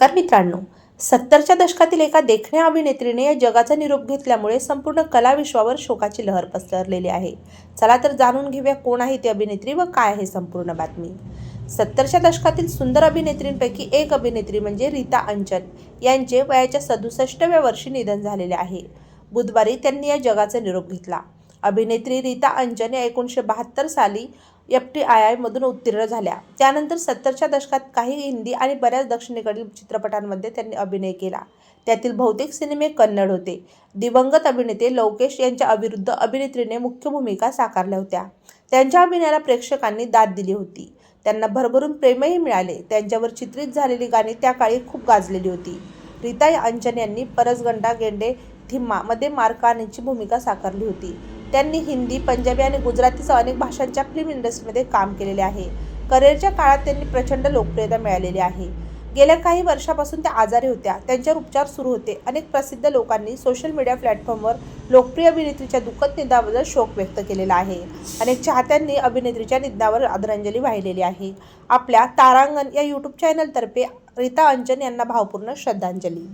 नमस्कार मित्रांनो. सत्तरच्या दशकातील एका देखण्या अभिनेत्रीने या जगाचा निरोप घेतल्यामुळे संपूर्ण कलाविश्वावर शोकाची लहर पसरलेली आहे. चला तर जाणून घेऊया कोण आहे ती अभिनेत्री व काय आहे संपूर्ण बातमी. सत्तरच्या दशकातील सुंदर अभिनेत्रींपैकी एक अभिनेत्री म्हणजे रीता अंचल यांचे वयाच्या सदुसष्टव्या वर्षी निधन झालेले आहे. बुधवारी त्यांनी या जगाचा निरोप घेतला. अभिनेत्री रीता अंजन या एकोणीसशे बहात्तर साली एफ टी आय आयमधून उत्तीर्ण झाल्या. त्यानंतर सत्तरच्या दशकात काही हिंदी आणि बऱ्याच दक्षिणेकडील चित्रपटांमध्ये त्यांनी अभिनय केला. त्यातील बहुतेक सिनेमे कन्नड होते. दिवंगत अभिनेते लवकेश यांच्या अविरुद्ध अभिनेत्रीने मुख्य भूमिका साकारल्या होत्या. त्यांच्या अभिनयाला प्रेक्षकांनी दाद दिली होती. त्यांना भरभरून प्रेमही मिळाले. त्यांच्यावर चित्रित झालेली गाणी त्या काळी खूप गाजलेली होती. रीता अंजन यांनी परसगंडा गेंडे थिम्मा मध्ये मार्कानीची भूमिका साकारली होती. त्यांनी हिंदी पंजाबी आणि गुजरातीसह अनेक भाषांच्या फिल्म इंडस्ट्रीमध्ये काम केलेले आहे. करिअरच्या काळात त्यांनी प्रचंड लोकप्रियता मिळालेली आहे. गेल्या काही वर्षापासून त्या आजारी होत्या. त्यांच्यावर उपचार सुरू होते. अनेक प्रसिद्ध लोकांनी सोशल मीडिया प्लॅटफॉर्मवर लोकप्रिय अभिनेत्रीच्या दुःखद निधनाबद्दल शोक व्यक्त केलेला आहे. अनेक चाहत्यांनी अभिनेत्रीच्या निधनावर आदरांजली वाहिलेली आहे. आपल्या तारांगण या यूट्यूब चॅनलतर्फे रीता अंजन यांना भावपूर्ण श्रद्धांजली.